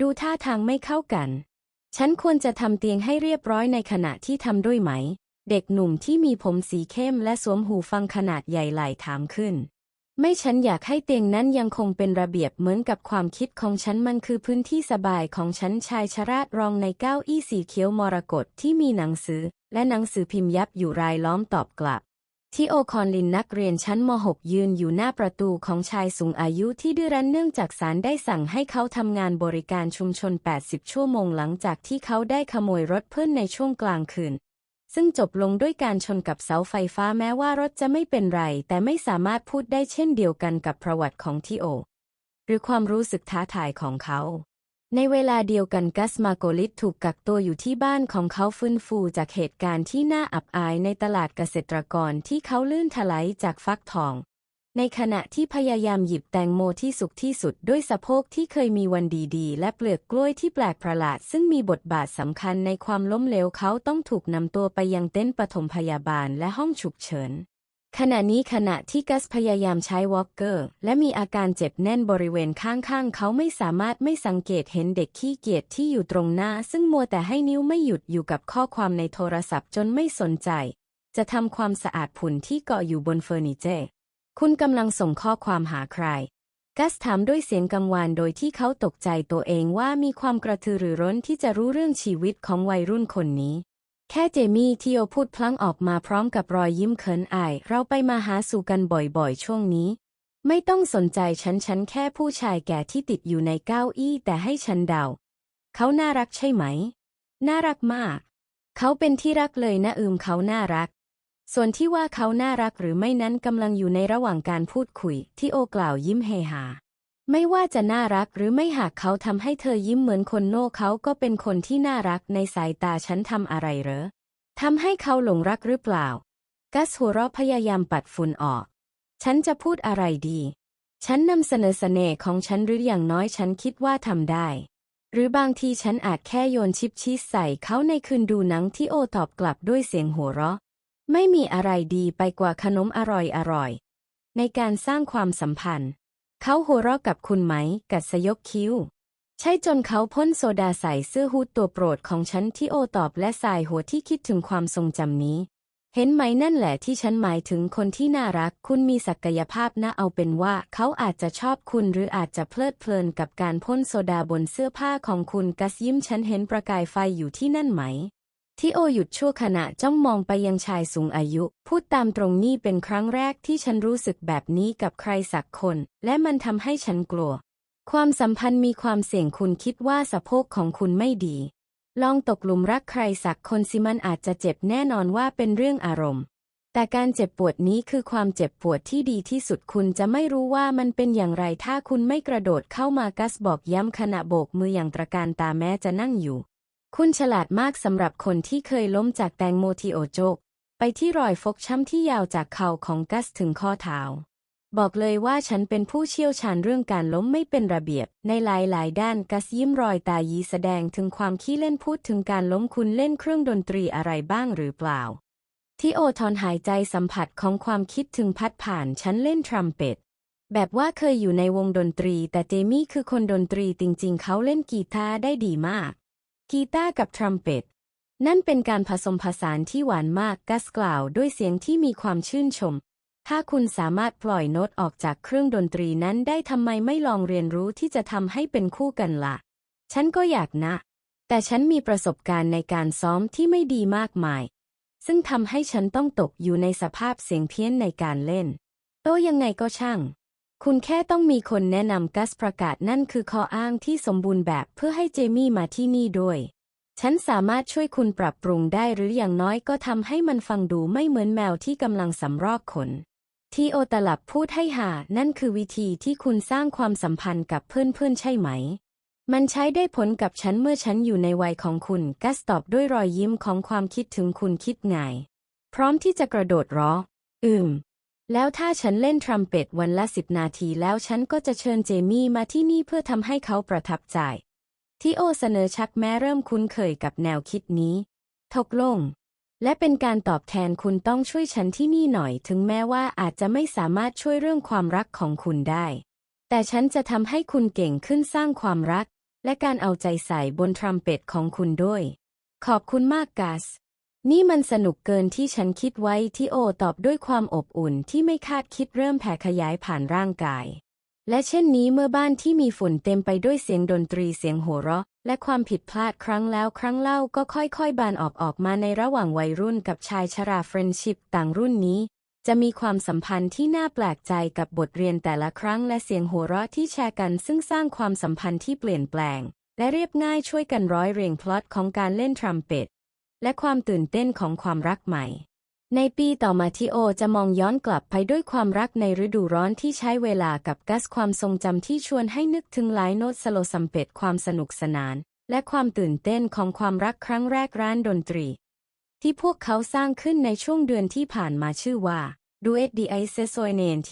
ดูท่าทางไม่เข้ากัน ฉันควรจะทำเตียงให้เรียบร้อยในขณะที่ทำด้วยไหม เด็กหนุ่มที่มีผมสีเข้มและสวมหูฟังขนาดใหญ่ไหลถามขึ้น ไม่ฉันอยากให้เตียงนั้นยังคงเป็นระเบียบเหมือนกับความคิดของฉันมันคือพื้นที่สบายของฉันชายชราดรองในเก้าอี้สีเขียวมรกตที่มีหนังสือ และหนังสือพิมพ์ยับอยู่รายล้อมตอบกลับ ที่โอคอนลินนักเรียนชั้นม .6 ยืนอยู่หน้าประตูของชายสูงอายุที่ดื้อรั้นเนื่องจากศาลได้สั่งให้เขาทำงานบริการชุมชน 80 ชั่วโมงหลังจากที่เขาได้ขโมยรถเพื่อนในช่วงกลางคืน ซึ่งจบลงด้วยการชนกับเสาไฟฟ้าแม้ว่ารถจะไม่เป็นไร แต่ไม่สามารถพูดได้เช่นเดียวกันกับประวัติของทิโอ หรือความรู้สึกท้าทายของเขา ในเวลาเดียวกันกัสมาโกลิตถูกกักตัวอยู่ที่บ้านของเขาฟื้นฟูจากเหตุการณ์ที่น่าอับอายในตลาดเกษตรกรที่เขาลื่นถลายจากฟักทอง ในขณะที่พยายามหยิบแตงโมที่สุกที่สุดด้วยสะโพกที่เคยมีวันดีๆ และเปลือกกล้วยที่แปลกประหลาด ซึ่งมีบทบาทสำคัญในความล้มเหลวเขาต้องถูกนำตัวไปยังเต็นท์ปฐมพยาบาลและห้องฉุกเฉิน ขณะนี้ขณะที่กัสพยายามใช้วอล์กเกอร์ และมีอาการเจ็บแน่นบริเวณข้างๆ เขาไม่สามารถไม่สังเกตเห็นเด็กขี้เกียจที่อยู่ตรงหน้า ซึ่งมัวแต่ให้นิ้วไม่หยุดอยู่กับข้อความในโทรศัพท์จนไม่สนใจ จะทำความสะอาดผุนที่เกาะอยู่บนเฟอร์นิเจอร์คุณกำลังส่งข้อความหาใคร กัสถามด้วยเสียงกังวานโดยที่เขาตกใจตัวเองว่ามีความกระตือรือร้นที่จะรู้เรื่องชีวิตของวัยรุ่นคนนี้ แค่เจมี่ที่โอพูดพลั้งออกมาพร้อมกับรอยยิ้มเขินอาย เราไปมาหาสู่กันบ่อยๆ ช่วงนี้ ไม่ต้องสนใจฉันฉันแค่ผู้ชายแก่ที่ติดอยู่ในเก้าอี้แต่ให้ฉันเดา เขาน่ารักใช่ไหม น่ารักมาก เขาเป็นที่รักเลยนะอืมเขาน่ารัก ส่วนที่ว่าเขาน่ารักหรือไม่นั้นกำลังอยู่ในระหว่างการพูดคุยที่โอกล่าวยิ้มเฮฮา ไม่ว่าจะน่ารักหรือไม่หากเขาทำให้เธอยิ้มเหมือนคนโง่เขาก็เป็นคนที่น่ารักในสายตาฉันทำอะไรเหรอทำให้เขาหลงรักหรือเปล่า กัสหัวเราะพยายามปัดฝุ่นออก ฉันจะพูดอะไรดี ฉันนำเสนอเสน่ห์ของฉันหรืออย่างน้อยฉันคิดว่าทำได้ หรือบางทีฉันอาจแค่โยนชิปชีสใส่เขาในคืนดูหนังที่โอตอบกลับด้วยเสียงหัวเราะ ไม่มีอะไรดีไปกว่าขนมอร่อยๆในการสร้างความสัมพันธ์ เขาหัวเราะกับคุณไหม กัดสยกคิ้ว ใช่จนเขาพ่นโซดาใส่เสื้อฮูดตัวโปรดของฉันที่โอตอบและสายหัวที่คิดถึงความทรงจำนี้ เห็นไหมนั่นแหละที่ฉันหมายถึงคนที่น่ารัก คุณมีศักยภาพนะเอาเป็นว่า เขาอาจจะชอบคุณหรืออาจจะเพลิดเพลินกับการพ่นโซดาบนเสื้อผ้าของคุณกัสยิ้มฉันเห็นประกายไฟอยู่ที่นั่นไหม ที่โอหยุดชั่วขณะจ้องมองไปยังชายสูงอายุ พูดตามตรงนี่เป็นครั้งแรกที่ฉันรู้สึกแบบนี้กับใครสักคน และมันทำให้ฉันกลัว ความสัมพันธ์มีความเสี่ยงคุณคิดว่าสะโพกของคุณไม่ดี ลองตกหลุมรักใครสักคนสิมันอาจจะเจ็บแน่นอนว่าเป็นเรื่องอารมณ์ แต่การเจ็บปวดนี้คือความเจ็บปวดที่ดีที่สุดคุณจะไม่รู้ว่ามันเป็นอย่างไรถ้าคุณไม่กระโดดเข้ามากัสบอกย้ำขณะโบกมืออย่างตระการตาแม้จะนั่งอยู่ คุณฉลาดมากสำหรับคนที่เคยล้มจากแตงโมทีโอโจก ไปที่รอยฟกช้ำที่ยาวจากเข่าของกัสถึงข้อเท้า บอกเลยว่าฉันเป็นผู้เชี่ยวชาญเรื่องการล้มไม่เป็นระเบียบ ในหลายๆ ด้านกัสยิ้มรอยตายีแสดงถึงความขี้เล่นพูดถึงการล้มคุณเล่นเครื่องดนตรีอะไรบ้างหรือเปล่า ที่โอทอนหายใจสัมผัสของความคิดถึงพัดผ่านฉันเล่นทรัมเป็ตแบบว่าเคยอยู่ในวงดนตรี แต่เจมี่คือคนดนตรีจริงๆ เขาเล่นกีตาร์ได้ดีมาก กีตาร์กับทรัมเป็ตนั่นเป็นการผสมผสานที่หวานมากกัสกล่าวด้วยเสียงที่มีความชื่นชม ถ้าคุณสามารถปล่อยโน้ตออกจากเครื่องดนตรีนั้นได้ทำไมไม่ลองเรียนรู้ที่จะทำให้เป็นคู่กันละ่ะ ฉันก็อยากนะ แต่ฉันมีประสบการณ์ในการซ้อมที่ไม่ดีมากมาย ซึ่งทำให้ฉันต้องตกอยู่ในสภาพเสียงเพี้ยนในการเล่น โตยังไงก็ช่าง คุณแค่ต้องมีคนแนะนำกัสประกาศนั่นคือข้ออ้างที่สมบูรณ์แบบเพื่อให้เจมี่มาที่นี่ด้วย ฉันสามารถช่วยคุณปรับปรุงได้หรืออย่างน้อยก็ทำให้มันฟังดูไม่เหมือนแมวที่กำลังสำรอกขน ที่โอตลับพูดให้หา นั่นคือวิธีที่คุณสร้างความสัมพันธ์กับเพื่อนๆใช่ไหม มันใช้ได้ผลกับฉันเมื่อฉันอยู่ในวัยของคุณ กัสตอบด้วยรอยยิ้มของความคิดถึงคุณคิดไงพร้อมที่จะกระโดดร้ออืม แล้วถ้าฉันเล่นทรัมเป็ตวันละสิบนาทีแล้วฉันก็จะเชิญเจมี่มาที่นี่เพื่อทำให้เขาประทับใจ ที่โอเสนอชักแม้เริ่มคุ้นเคยกับแนวคิดนี้ทกลง และเป็นการตอบแทนคุณต้องช่วยฉันที่นี่หน่อย ถึงแม้ว่าอาจจะไม่สามารถช่วยเรื่องความรักของคุณได้ แต่ฉันจะทำให้คุณเก่งขึ้นสร้างความรัก และการเอาใจใส่บนทรัมเป็ตของคุณด้วย ขอบคุณมากกัส นี่มันสนุกเกินที่ฉันคิดไว้ที่โอตอบด้วยความอบอุ่นที่ไม่คาดคิดเริ่มแผ่ขยายผ่านร่างกาย และเช่นนี้เมื่อบ้านที่มีฝุ่นเต็มไปด้วยเสียงดนตรีเสียงโห่เราะ และความผิดพลาดครั้งแล้วครั้งเล่าก็ค่อยๆ บานออกออกมาในระหว่างวัยรุ่นกับชายชราเฟรนชิพต่างรุ่นนี้ จะมีความสัมพันธ์ที่น่าแปลกใจกับบทเรียนแต่ละครั้งและเสียงหัวเราะที่แชร์กัน ซึ่งสร้างความสัมพันธ์ที่เปลี่ยนแปลง และเรียบง่ายช่วยกันร้อยเรียงพล็อตของการเล่นทรัมเป็ต และความตื่นเต้นของความรักใหม่ ในปีต่อมาทีโอจะมองย้อนกลับไปด้วยความรักในฤดูร้อนที่ใช้เวลากับกัสความทรงจำที่ชวนให้นึกถึงหลายโน้ตสโลซัมเปตความสนุกสนาน และความตื่นเต้นของความรักครั้งแรกร้านดนตรี ที่พวกเขาสร้างขึ้นในช่วงเดือนที่ผ่านมาชื่อว่า Duet d i c e s o i n e n t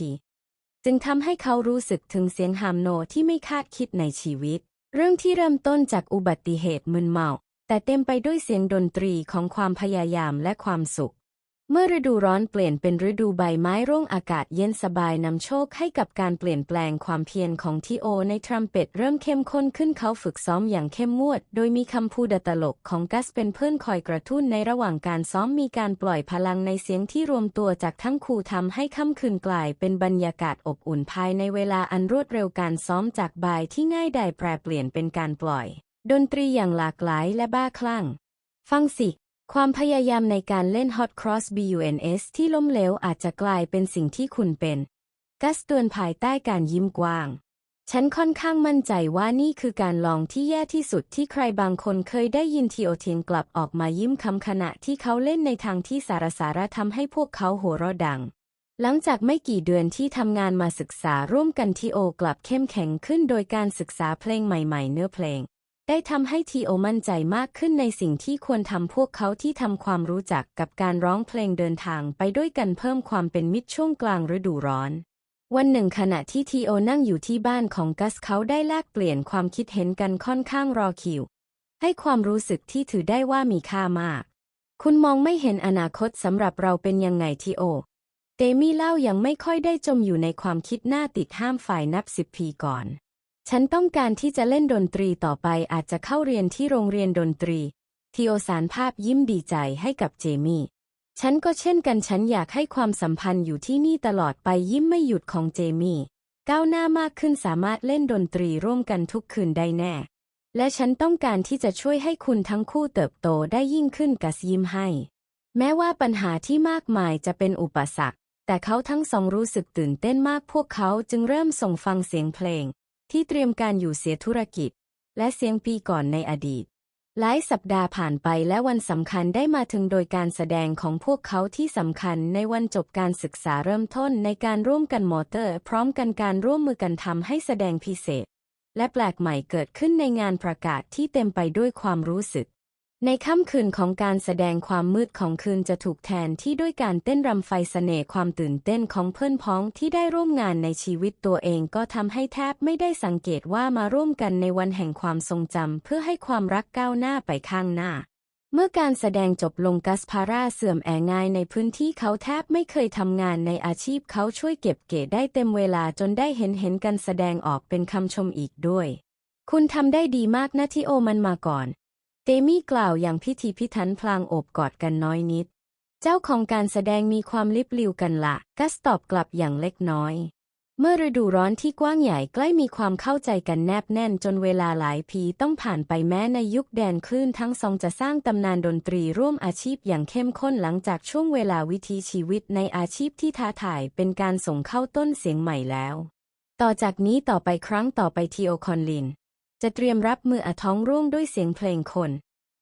จึงทำให้เขารู้สึกถึงเสียงฮามโนที่ไม่คาดคิดในชีวิต เรื่องที่เริ่มต้นจากอุบัติเหตุมึนเมา แต่เต็มไปด้วยเสียงดนตรีของความพยายามและความสุข เมื่อฤดูร้อนเปลี่ยนเป็นฤดูใบไม้ร่วงอากาศเย็นสบายนำโชคให้กับการเปลี่ยนแปลงความเพียรของทีโอในทรัมเป็ตเริ่มเข้มข้นขึ้นเขาฝึกซ้อมอย่างเข้มงวด โดยมีคำพูดตลกของกัสเป็นเพื่อนคอยกระตุ้นในระหว่างการซ้อมมีการปล่อยพลังในเสียงที่รวมตัวจากทั้งคู่ทำให้ค่ำคืนกลายเป็นบรรยากาศอบอุ่นภายในเวลาอันรวดเร็วการซ้อมจากบายที่ง่ายดายแปรเปลี่ยนเป็นการปล่อย ดนตรีอย่างหลากหลายและบ้าคลั่ง ฟังสิ ความพยายามในการเล่น Hot Cross Buns ที่ล้มเหลวอาจจะกลายเป็นสิ่งที่คุณเป็น กัสเตือนภายใต้การยิ้มกว้าง ฉันค่อนข้างมั่นใจว่านี่คือการลองที่แย่ที่สุดที่ใครบางคนเคยได้ยินทีโอเทียนกลับออกมายิ้มคำขณะที่เขาเล่นในทางที่สารสาระทำให้พวกเขาหัวเราะดังหลังจากไม่กี่เดือนที่ทำงานมาศึกษาร่วมกันทีโอกลับเข้มแข็งขึ้นโดยการศึกษาเพลงใหม่ ๆ เนื้อเพลง ได้ทำให้ทีโอมั่นใจมากขึ้นในสิ่งที่ควรทำพวกเขาที่ทำความรู้จักกับการร้องเพลงเดินทางไปด้วยกันเพิ่มความเป็นมิตรช่วงกลางฤดูร้อน วันหนึ่งขณะที่ทีโอนั่งอยู่ที่บ้านของกัสเขาได้แลกเปลี่ยนความคิดเห็นกันค่อนข้างรอคิว ให้ความรู้สึกที่ถือได้ว่ามีค่ามาก คุณมองไม่เห็นอนาคตสำหรับเราเป็นยังไงทีโอเตมี่เล่ายังไม่ค่อยได้จมอยู่ในความคิดหน้าติดห้ามฝ่ายนับสิบปีก่อน ฉันต้องการที่จะเล่นดนตรีต่อไปอาจจะเข้าเรียนที่โรงเรียนดนตรี ทีโอสารภาพยิ้มดีใจให้กับเจมี่ ฉันก็เช่นกันฉันอยากให้ความสัมพันธ์อยู่ที่นี่ตลอดไปยิ้มไม่หยุดของเจมี่ ก้าวหน้ามากขึ้นสามารถเล่นดนตรีร่วมกันทุกคืนได้แน่ และฉันต้องการที่จะช่วยให้คุณทั้งคู่เติบโตได้ยิ่งขึ้นกัสยิ้มให้ แม้ว่าปัญหาที่มากมายจะเป็นอุปสรรค แต่เขาทั้งสองรู้สึกตื่นเต้นมากพวกเขาจึงเริ่มส่งฟังเสียงเพลง ที่เตรียมการอยู่เสียธุรกิจ และเสียงปีก่อนในอดีต หลายสัปดาห์ผ่านไปและวันสำคัญได้มาถึงโดยการแสดงของพวกเขาที่สำคัญในวันจบการศึกษาเริ่มต้นในการร่วมกันมอเตอร์ พร้อมกันการร่วมมือกันทำให้แสดงพิเศษ และแปลกใหม่เกิดขึ้นในงานประกาศที่เต็มไปด้วยความรู้สึก ในค่ำคืนของการแสดงความมืดของคืนจะถูกแทนที่ด้วยการเต้นรำไฟเสน่ห์ความตื่นเต้นของเพื่อนพ้องที่ได้ร่วมงานในชีวิตตัวเองก็ทำให้แทบไม่ได้สังเกตว่ามาร่วมกันในวันแห่งความทรงจำเพื่อให้ความรักก้าวหน้าไปข้างหน้า เมื่อการแสดงจบลงกัสพาราเสื่อมแองายในพื้นที่เขาแทบไม่เคยทำงานในอาชีพเขาช่วยเก็บเกะได้เต็มเวลาจนได้เห็นเห็นกันแสดงออกเป็นคำชมอีกด้วย คุณทำได้ดีมากนะที่โอมันมาก่อน เตมี่กล่าวอย่างพิธีพิถันพลางโอบกอดกันน้อยนิด เจ้าของการแสดงมีความลิบลิวกันละ กัสตอบกลับอย่างเล็กน้อย เมื่อฤดูร้อนที่กว้างใหญ่ใกล้มีความเข้าใจกันแนบแน่นจนเวลาหลายปีต้องผ่านไปแม้ในยุคแดนคลื่นทั้งสองจะสร้างตำนานดนตรีร่วมอาชีพอย่างเข้มข้นหลังจากช่วงเวลาวิถีชีวิตในอาชีพที่ท้าทายเป็นการส่งเข้าต้นเสียงใหม่แล้ว ต่อจากนี้ต่อไปครั้งต่อไปทีโอคอนลิน จะเตรียมรับมืออาท้องร่วงด้วยเสียงเพลงคน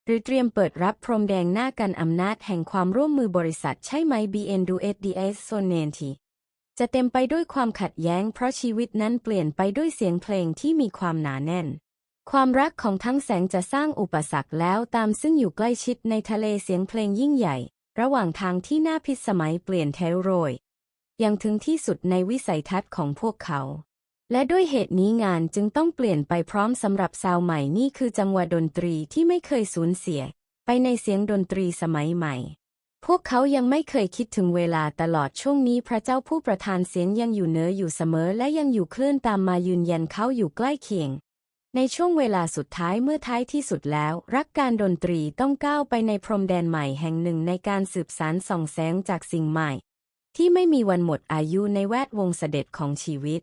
หรือเตรียมเปิดรับพรมแดงหน้ากันอำนาจแห่งความร่วมมือบริษัทใช่ไหม BN d u e t DS s o n e n t จะเต็มไปด้วยความขัดแย้ง เพราะชีวิตนั้นเปลี่ยนไปด้วยเสียงเพลงที่มีความหนาแน่น ความรักของทั้งแสงจะสร้างอุปสรรคแล้วตามซึ่งอยู่ใกล้ชิดในทะเลเสียงเพลงยิ่งใหญ่ ระหว่างทางที่น่าพิสมัยเปลี่ยนเทโรยยังถึงที่สุดในวิสัยทัศน์ของพวกเขา และด้วยเหตุนี้งานจึงต้องเปลี่ยนไปพร้อมสำหรับซาวใหม่นี่คือจังหวะดนตรีที่ไม่เคยสูญเสีย ไปในเสียงดนตรีสมัยใหม่ พวกเขายังไม่เคยคิดถึงเวลาตลอดช่วงนี้พระเจ้าผู้ประทานเสียงยังอยู่เหนืออยู่เสมอและยังอยู่เคลื่อนตามมายืนยันเขาอยู่ใกล้เคียง ในช่วงเวลาสุดท้ายเมื่อท้ายที่สุดแล้ว รักการดนตรีต้องก้าวไปในพรมแดนใหม่แห่งหนึ่งในการสืบสารส่องแสงจากสิ่งใหม่ ที่ไม่มีวันหมดอายุในแวดวงเสด็จของชีวิต